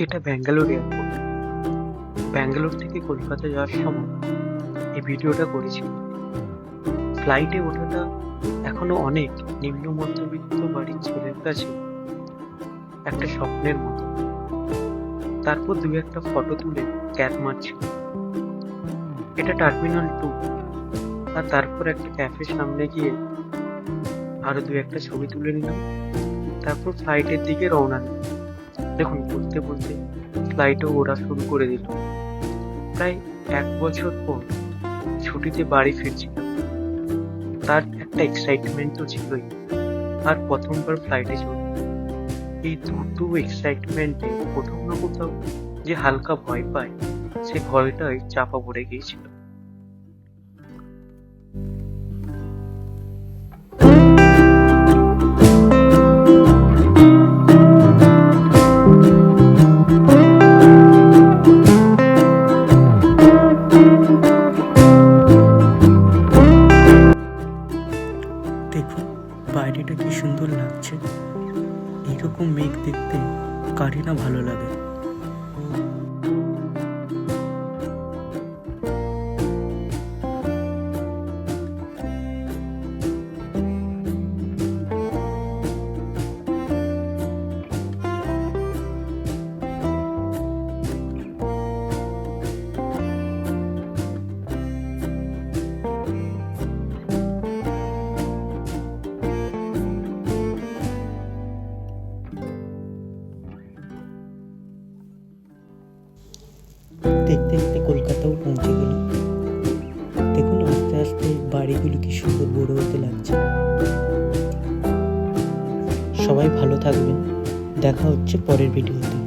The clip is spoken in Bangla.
এটা ব্যাঙ্গালোর এয়ারপোর্ট ব্যাঙ্গালোর থেকে কলকাতা যাওয়ার সময় এই ভিডিওটা করেছিল ফ্লাইটে ওঠাটা এখনও অনেক নিম্ন মধ্যবিত্ত বাড়ির ছেলের কাছে একটা স্বপ্নের মতো। তারপর দু একটা ফটো তুলে ক্যাপ মারছিল এটা টার্মিনাল টু। আর তারপর একটা ক্যাফের সামনে গিয়ে আরও দু একটা ছবি তুলে নিলাম। তারপর ফ্লাইটের দিকে রওনা দিলাম। দেখুন, বলতে বলতে ফ্লাইটও ওরা শুরু করে দিল। প্রায় এক বছর পর ছুটিতে বাড়ি ফিরছিলাম। তার একটা এক্সাইটমেন্ট তো ছিলই, আর প্রথমবার ফ্লাইটে চড়ি। এই দুটো এক্সাইটমেন্টে কোথাও না কোথাও যে হালকা ভয় পায়, সে ভয়টাই চাপা পড়ে গিয়েছিল। বাইরেটা কি সুন্দর লাগছে? এরকম মেঘ দেখতে কারি না ভালো লাগে। বাড়িগুলো কি সুন্দর বড় হতে লাগছে। সবাই ভালো থাকবেন। দেখা হচ্ছে পরের ভিডিওতে।